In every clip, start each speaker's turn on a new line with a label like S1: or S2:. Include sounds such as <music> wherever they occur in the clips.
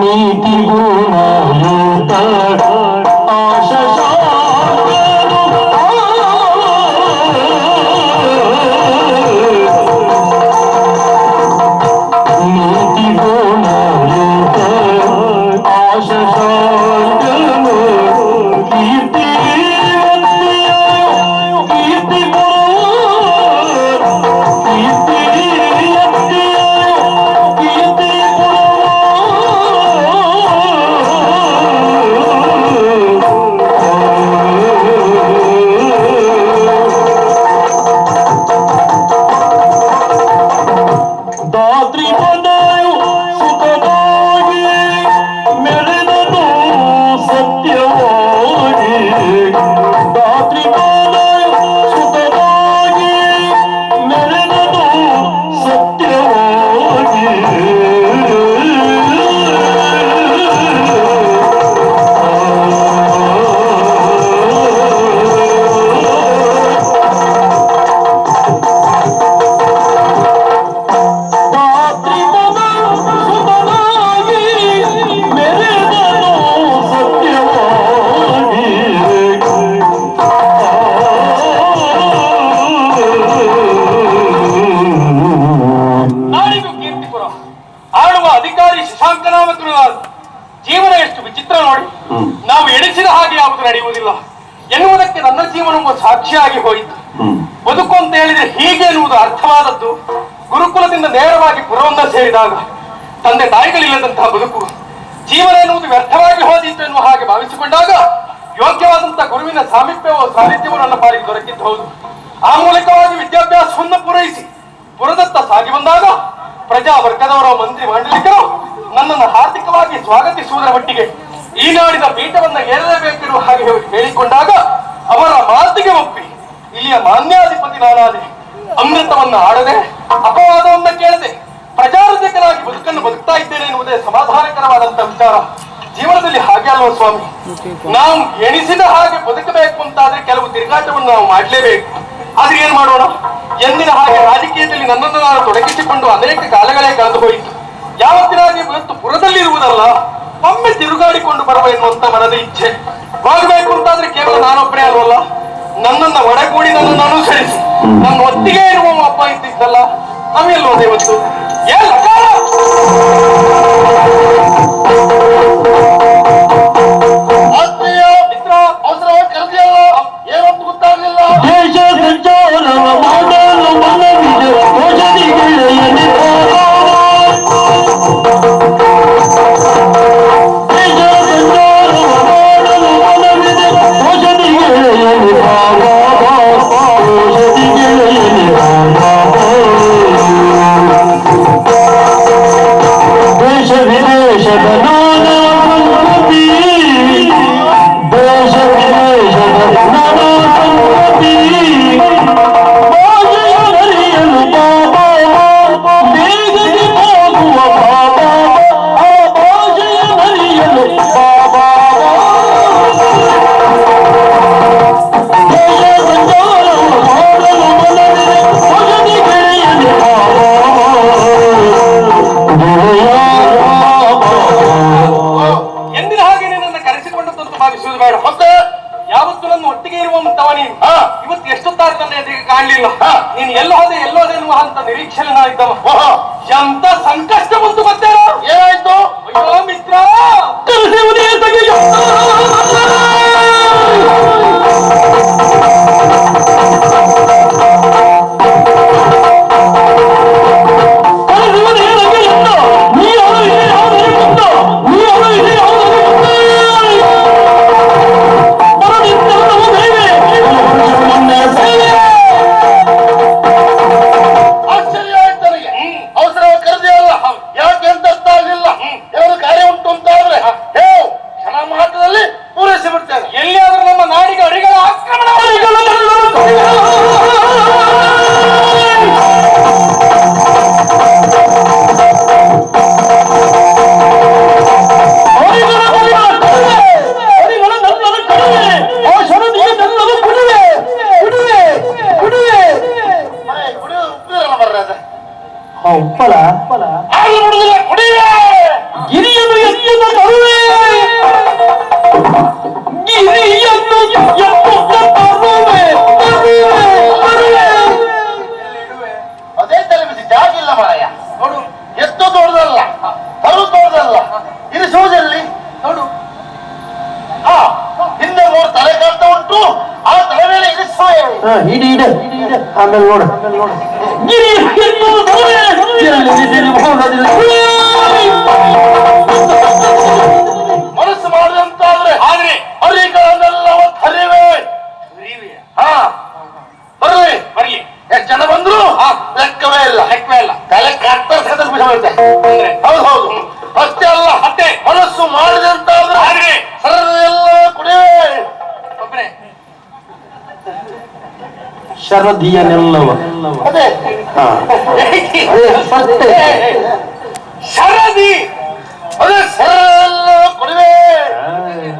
S1: నీతి గుణాలు తాడు. ಎನ್ನುವುದಕ್ಕೆ ನನ್ನ ಜೀವನವು ಸಾಕ್ಷಿಯಾಗಿ ಹೋಯಿತು. ಬದುಕು ಅಂತ ಹೇಳಿದ್ರೆ ಹೀಗೆ ಎನ್ನುವುದು ಅರ್ಥವಾದದ್ದು. ಗುರುಕುಲದಿಂದ ನೇರವಾಗಿ ಪುರವೊಂದ ಸೇರಿದಾಗ ತಂದೆ ತಾಯಿಗಳಿಲ್ಲದಂತಹ ಬದುಕು ಜೀವನ ಎನ್ನುವುದು ವ್ಯರ್ಥವಾಗಿ ಹೋದಿತ್ತು ಎನ್ನುವ ಹಾಗೆ ಭಾವಿಸಿಕೊಂಡಾಗ ಯೋಗ್ಯವಾದಂತಹ ಗುರುವಿನ ಸಾಮೀಪ್ಯವೋ ಸಾನ್ನಿಧ್ಯವೋ ನನ್ನ ಪಾಲಿಗೆ ದೊರಕಿದ್ದು ಹೌದು. ಆ ಮೂಲಕವಾಗಿ ವಿದ್ಯಾಭ್ಯಾಸವನ್ನು ಪೂರೈಸಿ ಪುರದತ್ತ ಸಾಗಿ ಬಂದಾಗ ಪ್ರಜಾ ವರ್ಗದವರ ಮಂತ್ರಿ ಮಂಡಲಿಕರು ನನ್ನನ್ನು ಆರ್ಥಿಕವಾಗಿ ಸ್ವಾಗತಿಸುವುದರ ಮಟ್ಟಿಗೆ ಈ ನಾಡಿನ ಪೀಠವನ್ನ ಏರಲೇಬೇಕಿರುವ ಹಾಗೆ ಹೇಳಿಕೊಂಡಾಗ ಅವರ ಮಾತಿಗೆ ಒಪ್ಪಿ, ಇಲ್ಲಿಯ ಮಾನ್ಯಾಧಿಪತಿ ನಾನಾದೆ ಅಮೃತವನ್ನ ಆಡದೆ ಅಪವಾದವನ್ನ ಕೇಳದೆ ಪ್ರಜಾರಜಕನಾಗಿ ಬದುಕನ್ನು ಬದುಕ್ತಾ ಇದ್ದೇನೆ ಎನ್ನುವುದೇ ಸಮಾಧಾನಕರವಾದಂತಹ ವಿಚಾರ. ಜೀವನದಲ್ಲಿ ಹಾಗೆ ಅಲ್ವ ಸ್ವಾಮಿ? ನಾವು ಎಣಿಸಿದ ಹಾಗೆ ಬದುಕಬೇಕು ಅಂತಾದ್ರೆ ಕೆಲವು ತಿರುಗಾಟವನ್ನು ನಾವು ಮಾಡಲೇಬೇಕು. ಆದ್ರೆ ಏನ್ ಮಾಡೋಣ? ಎಂದಿನ ಹಾಗೆ ರಾಜಕೀಯದಲ್ಲಿ ನನ್ನನ್ನು ನಾನು ತೊಡಗಿಸಿಕೊಂಡು ಅನೇಕ ಕಾಲಗಳೇ ಕಳೆದು ಹೋಯಿತು ಯಾವತ್ತಿನಾಗಿ ಇವತ್ತು ಪುರದಲ್ಲಿರುವುದಲ್ಲ. ಒಮ್ಮೆ ತಿರುಗಾಡಿಕೊಂಡು ಬರುವ ಎನ್ನುವಂತ ಮನದ ಇಚ್ಛೆ. ಹೋಗ್ಬೇಕು ಅಂತಾದ್ರೆ ಕೇವಲ ನಾನೊಬ್ಬನೇ ಅಲ್ವಲ್ಲ? ನನ್ನನ್ನ ಒಡಗೂಡಿ ನನ್ನನ್ನು ಅನುಸರಿಸಿ. ನನ್ನ ಒತ್ತಿಗೆ ಇರುವ ಅಪ್ಪ ಇದ್ದಿದ್ದಲ್ಲ ನಾವೆಲ್ಲೋದೆ ಇವತ್ತು ಏ
S2: ಬೇಡ
S3: ಮತ್ತೆ
S2: ಯಾವತ್ತೂ ನನ್ನ
S3: ಒಟ್ಟಿಗೆ
S2: ಇರುವಂತವ ನೀನು
S3: ಇವತ್ತು
S2: ಎಷ್ಟು ತಾರ್ಕಂದ್ರೆ ಎದುರಿಗೆ ಕಾಣಲಿಲ್ಲ. ನೀನ್
S3: ಎಲ್ಲ
S2: ಹೋದೆ ಎಲ್ಲೋದೆ
S3: ಎನ್ನುವ ಅಂತ ನಿರೀಕ್ಷೆ
S2: ಎಂತ ಸಂಕಷ್ಟ ಬಂತು ಗೊತ್ತೇನೋ? ಏನಾಯ್ತು? ಅಯ್ಯೋ
S3: ಮಿತ್ರ
S2: ಮನಸ್ಸು ಮಾಡಿದಂತಾದ್ರೆ
S3: ಆದ್ರೆ ಹರಿಗಳನ್ನೆಲ್ಲ
S2: শারদিয়ানাল্লাহ
S3: হ্যাঁ। শারদি ওরে
S2: শারদ করবে।
S3: হ্যাঁ।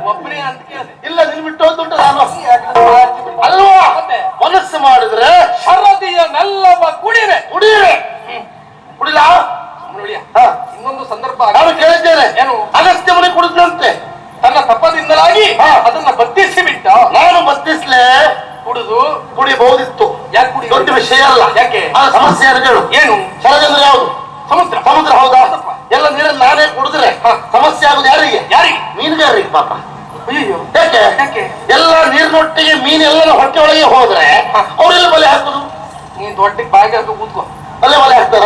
S2: ಕುಡಿಬಹುದಿತ್ತು
S3: ಯಾಕೆ ಕುಡಿ
S2: ದೊಡ್ಡ ವಿಷಯ ಅಲ್ಲ.
S3: ಯಾಕೆ?
S2: ಸಮಸ್ಯೆ ಹೇಳು
S3: ಏನು?
S2: ಸರಜಂದ್ರೆ ಯಾವುದು?
S3: ಸಮುದ್ರ.
S2: ಸಮುದ್ರ ಹೌದಾ? ಎಲ್ಲ ನೀರನ್ನು ನಾನೇ ಕುಡಿದ್ರೆ. ಸಮಸ್ಯೆ ಆಗುದು ಯಾರಿಗೆ?
S3: ಯಾರಿಗೆ?
S2: ಮೀನುಗಾರರಿಗೆ ಪಾಪ? ಯಾಕೆ? ಎಲ್ಲ ನೀರಿನೊಟ್ಟಿಗೆ ಮೀನೆಲ್ಲ ಹೊಟ್ಟೆ ಒಳಗೆ ಹೋದ್ರೆ ಅವರೆಲ್ಲ ಬಲೆ ಹಾಕುದು?
S3: ನೀನ್ ದೊಡ್ಡ ಬಾಯಿಗೆ ಹಾಕಿ ಕೂತ್ಕೋ.
S2: ಅಲ್ಲೇ ಬಲೆ ಹಾಕ್ತಾರ?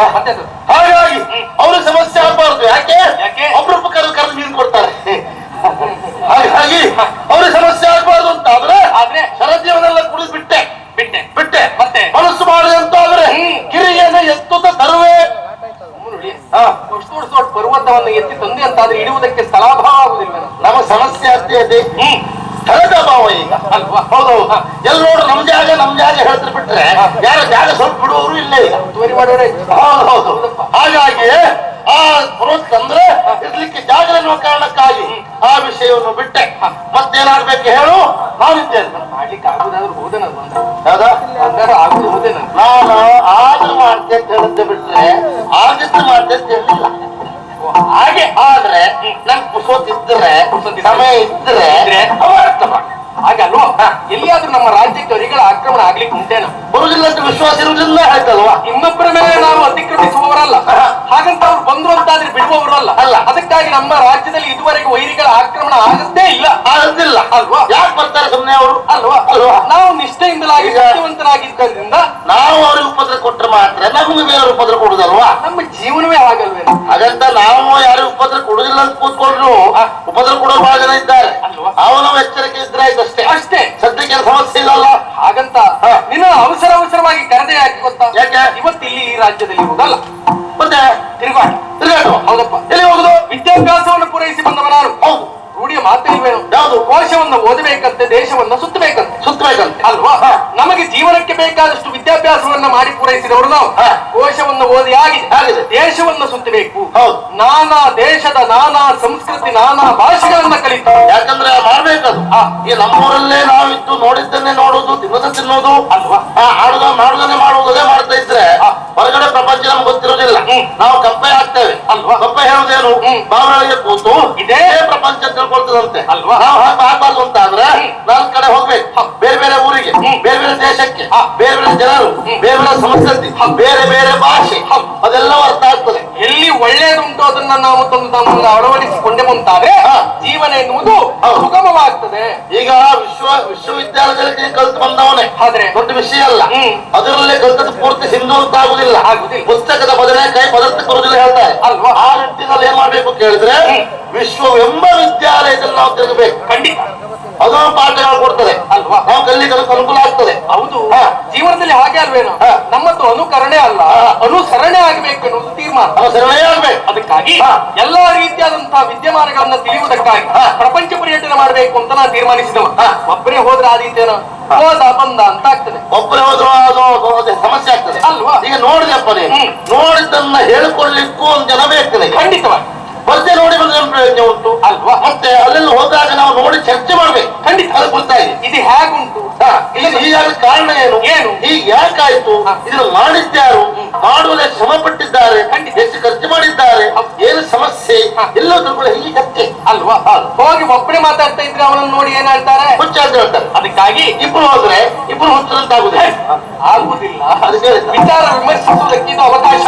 S2: ಹಾಗಾಗಿ ಅವ್ರಿಗೆ ಸಮಸ್ಯೆ ಆಗ್ಬಾರ್ದು. ಯಾಕೆ?
S3: ಯಾಕೆ?
S2: ಒಬ್ರೊಬ್ಬ ಕರೆದು ಕರೆದು ಮೀನು ಕೊಡ್ತಾರೆ. <laughs> ಹಾಗಾಗಿ ಅವ್ರಿಗೆ ಸಮಸ್ಯೆ ಎತ್ತುತ್ತ ತರುವೆ
S3: ಪರ್ವತವನ್ನು ಎತ್ತಿ ತಂದೆ ಅಂತಾದ್ರೆ ಇಡುವುದಕ್ಕೆ ಸ್ಥಳಾಭಾವ ಆಗುದಿಲ್ಲ
S2: ನಮ್ಮ ಸಮಸ್ಯೆ ಅಷ್ಟೇ ಅದೇ ಭಾವ ಈಗ.
S3: ಅಲ್ವಾ?
S2: ಹೌದೌದು ಎಲ್ಲ ನೋಡು ನಮ್ ಜಾಗ ನಮ್ ಜಾಗ ಹೇಳ್ತಿರ್ ಬಿಟ್ರೆ ಯಾರ ಜಾಗ ಸ್ವಲ್ಪ ಬಿಡುವವರು ಇಲ್ಲೇ
S3: ತುವರಿ ಮಾಡೋರೆ
S2: ಹೌದು ಹೌದು. ಹಾಗಾಗಿ ಆ ಪರ್ವತ ಅಂದ್ರೆ ಇರ್ಲಿಕ್ಕೆ ಜಾಗ ಎನ್ನುವ ಕಾರಣಕ್ಕಾಗಿ ಆ ವಿಷಯವನ್ನು ಬಿಟ್ಟೆ. ಮತ್ತೇನಾಗ್ಬೇಕು ಹೇಳು? ನಾನಿದ್ದೇನೆ.
S3: ಮಾಡ್ಲಿಕ್ಕೆ ಆಗುದಾದ್ರೂ ಹೋದನದು ಅಂತ
S2: ಹೌದಾ
S3: ಆಗುದು
S2: ನಾನು ಆಗ ಮಾಡ್ತೆ ಅಂತ ಹೇಳಿದ್ದೆ ಬಿಟ್ರೆ ಆಗಿದ್ದು ಮಾಡ್ತೆ ಅಂತ ಹೇಳಿಲ್ಲ ಹಾಗೆ ಆದ್ರೆ ನನ್ ಕುಸೋತಿದ್ರೆ ಸಮಯ ಇದ್ರೆ
S3: ಅವರ್ಥ
S2: ಅವಾರ್ಥ ಮಾಡಿ
S3: ಹಾಗಲ್ವಾ ಎಲ್ಲಿಯಾದ್ರೂ ನಮ್ಮ ರಾಜ್ಯಕ್ಕೆ ಅರಿಗಳ ಆಕ್ರಮಣ ಆಗ್ಲಿಕ್ಕೆ ಉಂಟೇನ?
S2: ಬರುವುದಿಲ್ಲ ಅಂತ ವಿಶ್ವಾಸ ಇರುವುದಿಲ್ಲ ಹೇಳ್ತಲ್ವಾ
S3: ಇನ್ನೊಬ್ಬರ ಮೇಲೆ ನಾವು ಅತಿಕ್ರಮಿಸುವವರಲ್ಲ. ಹಾಗಂತ ಅವ್ರು ಬಂದ್ರು ಅಂತಾದ್ರೆ ಬಿಡುವವರು
S2: ಅಲ್ಲ.
S3: ಅದಕ್ಕಾಗಿ ನಮ್ಮ ರಾಜ್ಯದಲ್ಲಿ ಇದುವರೆಗೆ ವೈರಿಗಳ ಆಕ್ರಮಣ ಆಗತ್ತೇ ಇಲ್ಲ.
S2: ಆಗುದಿಲ್ಲ.
S3: ಅಲ್ವಾ?
S2: ಯಾಕೆ ಬರ್ತಾರೆ ಸುಮ್ಮನೆ ಅವರು?
S3: ಅಲ್ವಾ?
S2: ಅಲ್ವಾ?
S3: ನಾವು ನಿಷ್ಠೆಯಿಂದಲಾಗಿ ಶಕ್ತಿವಂತರಾಗಿದ್ದರಿಂದ
S2: ನಾವು ಅವ್ರಿಗೆ ಉಪದ್ರ ಕೊಟ್ರೆ ಮಾತ್ರ ನಮಗೆ ಬೇರೆ ಉಪದ್ರ ಕೊಡುದಲ್ವಾ?
S3: ನಮ್ಮ ಜೀವನವೇ ಆಗಲ್ವೇ
S2: ಹಾಗಂತ ನಾವು ಯಾರಿಗೂ ಉಪದ್ರ ಕೊಡುದಿಲ್ಲ ಅಂತ ಕೂತ್ಕೊಂಡ್ರು ಉಪದ್ರ ಕೊಡೋ ಬಹಳ ಜನ ಇದ್ದಾರೆ.
S3: ಅಲ್ವಾ?
S2: ಅವನು ಎಚ್ಚರಿಕೆ ಇದ್ರೆ ಆಯ್ತು. ಅಷ್ಟೇ
S3: ಅಷ್ಟೇ.
S2: ಸದ್ಯಕ್ಕೆ ಸಮಸ್ಯೆ ಇಲ್ಲಲ್ಲ
S3: ಹಾಗಂತ. ನಿನ್ನ ಅವಸರ ಅವಸರವಾಗಿ ಕರೆದೆ ಯಾಕೆ ಗೊತ್ತಾ?
S2: ಯಾಕೆ?
S3: ಇವತ್ತು ಇಲ್ಲಿ ಈ ರಾಜ್ಯದಲ್ಲಿ ಹೋಗಲ್ಲ
S2: ಮತ್ತೆ?
S3: ತಿರುಗಾಟ
S2: ತಿರುಗಾಡು.
S3: ಹೌದಪ್ಪ.
S2: ಎಲ್ಲಿ ಹೋಗುದು?
S3: ವಿದ್ಯಾಭ್ಯಾಸವನ್ನು ಪೂರೈಸಿ ಬಂದವ ನಾನು
S2: ಹೌದು?
S3: ಕೋಶವನ್ನು ಓದಬೇಕಂತೆ ದೇಶವನ್ನ ಸುತ್ತಬೇಕಂತೆ
S2: ಸುತ್ತಬೇಕಂತೆ
S3: ಅಲ್ವಾ
S2: ಹಾ.
S3: ನಮಗೆ ಜೀವನಕ್ಕೆ ಬೇಕಾದಷ್ಟು ವಿದ್ಯಾಭ್ಯಾಸವನ್ನ ಮಾಡಿ ಪೂರೈಸಿದವರು ನಾವು. ಕೋಶವನ್ನು ಓದಿ ಆಗಿದೆ
S2: ಆಗಿದೆ.
S3: ದೇಶವನ್ನು ಸುತ್ತಬೇಕು
S2: ಹೌದು.
S3: ನಾನಾ ದೇಶದ ನಾನಾ ಸಂಸ್ಕೃತಿ ನಾನಾ ಭಾಷೆಗಳನ್ನ ಕಲಿತು
S2: ಯಾಕಂದ್ರೆ ಮಾಡ್ಬೇಕದು. ಈ ನಮ್ಮೂರಲ್ಲೇ ನಾವಿದ್ದು ನೋಡಿದ್ದನ್ನೇ ನೋಡುದು ತಿನ್ನೋದು ತಿನ್ನೋದು
S3: ಅಲ್ವಾ?
S2: ಆಡುದ ಮಾಡುದನ್ನೇ ಮಾಡುವುದೇ ಮಾಡ್ತಾ ಇದ್ರೆ ಹೊರಗಡೆ ನಮ್ಗೆ ಗೊತ್ತಿರೋದಿಲ್ಲ. ನಾವು ಕಪ್ಪೆ ಹಾಕ್ತೇವೆ
S3: ಅಲ್ವಾ?
S2: ಕಪ್ಪೆ ಹೇಳುದೇನು. ಬಾವಳಿಗೆ ಕೂತು
S3: ಇದೇ
S2: ಪ್ರಪಂಚ ತಿಳ್ಕೊಳ್ತದಂತೆ
S3: ಅಲ್ವಾ?
S2: ನಾವು ಹಾಗೆ ಆಗ್ಬಾರ್ದು ಅಂತ ಆದ್ರೆ. ನಾಲ್ಕು ಕಡೆ ಹೋಗ್ಬೇಕು. ಬೇರೆ ಬೇರೆ ಊರಿಗೆ. ಬೇರೆ ಬೇರೆ ದೇಶಕ್ಕೆ. ಬೇರೆ ಬೇರೆ ಜನರು ಬೇರೆ ಬೇರೆ ಸಂಸ್ಕೃತಿ ಬೇರೆ ಬೇರೆ ಭಾಷೆ ಅದೆಲ್ಲ ಅರ್ಥ ಆಗ್ತದೆ
S3: ಎಲ್ಲಿ ಒಳ್ಳೆಯದುಂಟು ಅದನ್ನ ನಾವು ತಂದು ತಮ್ಮನ್ನು ಅಳವಡಿಸಿಕೊಂಡೆ ಮುಂತಾದ್ರೆ ಜೀವನ ಎನ್ನುವುದು. ಸುಗಮವಾಗ್ತದೆ.
S2: ಈಗ ವಿಶ್ವ ವಿಶ್ವವಿದ್ಯಾಲಯದಲ್ಲಿ ಕಲಿತು ಬಂದವನೇ.
S3: ಆದ್ರೆ?
S2: ದೊಡ್ಡ ವಿಷಯ ಅಲ್ಲ. ಅದರಲ್ಲಿ ಕಲಿತದ್ದು ಪೂರ್ತಿ ಸಿಂಧು ಅಂತ ಆಗುದಿಲ್ಲ. ಪುಸ್ತಕದ ಬದನೆಕಾಯಿ ಪದಾರ್ಥ ಬರುದಿಲ್ಲ ಹೇಳ್ತಾರೆ
S3: ಅಲ್ವಾ?
S2: ಆ ನಿಟ್ಟಿನಲ್ಲಿ ಏನ್ ಮಾಡ್ಬೇಕು ಕೇಳಿದ್ರೆ
S3: ವಿಶ್ವ
S2: ವಿಶ್ವವೆಂಬ ವಿದ್ಯಾಲಯದಲ್ಲಿ ನಾವು ತಿರುಗಬೇಕು.
S3: ಖಂಡಿತ.
S2: ಅದನ್ನು ಪಾಠಗಳು ಕೊಡ್ತದೆ
S3: ಅಲ್ವಾ?
S2: ನಾವು ಕಲಿಲಿಕ್ಕೆ ಅನುಕೂಲ ಆಗ್ತದೆ.
S3: ಹೌದು.
S2: ಹಾ.
S3: ಹಾಗೆ ಅಲ್ವೇನು. ನಮ್ಮದು ಅನುಕರಣೆ ಅಲ್ಲ. ಅನುಸರಣೆ ಆಗಬೇಕು ಅನ್ನೋದು ತೀರ್ಮಾನ.
S2: ಅನುಸರಣೆ ಸರಣೇ ಆಗ್ಬೇಕು.
S3: ಅದಕ್ಕಾಗಿ ಎಲ್ಲಾ ರೀತಿಯಾದಂತಹ ವಿದ್ಯಮಾನಗಳನ್ನ ತಿಳಿಯುವುದಕ್ಕಾಗಿ ಪ್ರಪಂಚ ಪರ್ಯಟನೆ ಮಾಡಬೇಕು ಅಂತ ನಾನು ತೀರ್ಮಾನಿಸಿದವ. ಒಬ್ಬರೇ ಹೋದ್ರೆ ಆದೀತೇನೋ? ಹೋದ ಬಂದ ಅಂತ ಆಗ್ತದೆ.
S2: ಒಬ್ಬರೇ ಹೋದ್ರು ಅದು ಸಮಸ್ಯೆ ಆಗ್ತದೆ.
S3: ಅಲ್ವಾ?
S2: ಈಗ ನೋಡಿದಪ್ಪ ನೀನು. ನೋಡಿದ್ದನ್ನ ಹೇಳ್ಕೊಳ್ಳಿಕ್ಕೂ ಒಂದು ಜನ ಬೇಕು ನಿನಗೆ.
S3: ಖಂಡಿತವಾಗಿ.
S2: ಬಂದೆ ನೋಡಿ ಬಂದ್ರೆ ಉಂಟು?
S3: ಅಲ್ವಾ?
S2: ಮತ್ತೆ ಅಲ್ಲೆಲ್ಲ ಹೋದಾಗ ನಾವು ನೋಡಿ ಚರ್ಚೆ ಮಾಡ್ಬೇಕು.
S3: ಖಂಡಿತ.
S2: ಅದು ಗೊತ್ತಾಗಿದೆ
S3: ಇದು ಹೇಗುಂಟು?
S2: ಈಗ ಕಾರಣ ಏನು?
S3: ಹಾ.
S2: ಇದನ್ನು ಮಾಡಿದ್ಯಾರು? ಮಾಡುವುದೇ ಶ್ರಮ ಪಟ್ಟಿದ್ದಾರೆ. ಎಷ್ಟು ಖರ್ಚು ಮಾಡಿದ್ದಾರೆ. ಏನು ಸಮಸ್ಯೆ?
S3: ಹಾ.
S2: ಕೂಡ ಹೀಗೆ ಕತ್ತೆ
S3: ಅಲ್ವಾ? ಹೋಗಿ ಒಬ್ಬನೇ ಮಾತಾಡ್ತಾ ಇದ್ರೆ ಅವನನ್ನು ನೋಡಿ ಏನ್ ಹೇಳ್ತಾರೆ
S2: ಹುಚ್ಚ ಅಂತ ಹೇಳ್ತಾರೆ.
S3: ಅದಕ್ಕಾಗಿ
S2: ಇಬ್ರು ಹೋದ್ರೆ ಇಬ್ರು ಹುಚ್ಚರಂತ ಆಗುದಿಲ್ಲ.
S3: ಆಗುವುದಿಲ್ಲ
S2: ಅದಕ್ಕೆ.
S3: ವಿಚಾರ ವಿಮರ್ಶಿಸುವುದಕ್ಕಿಂತ ಅವಕಾಶ.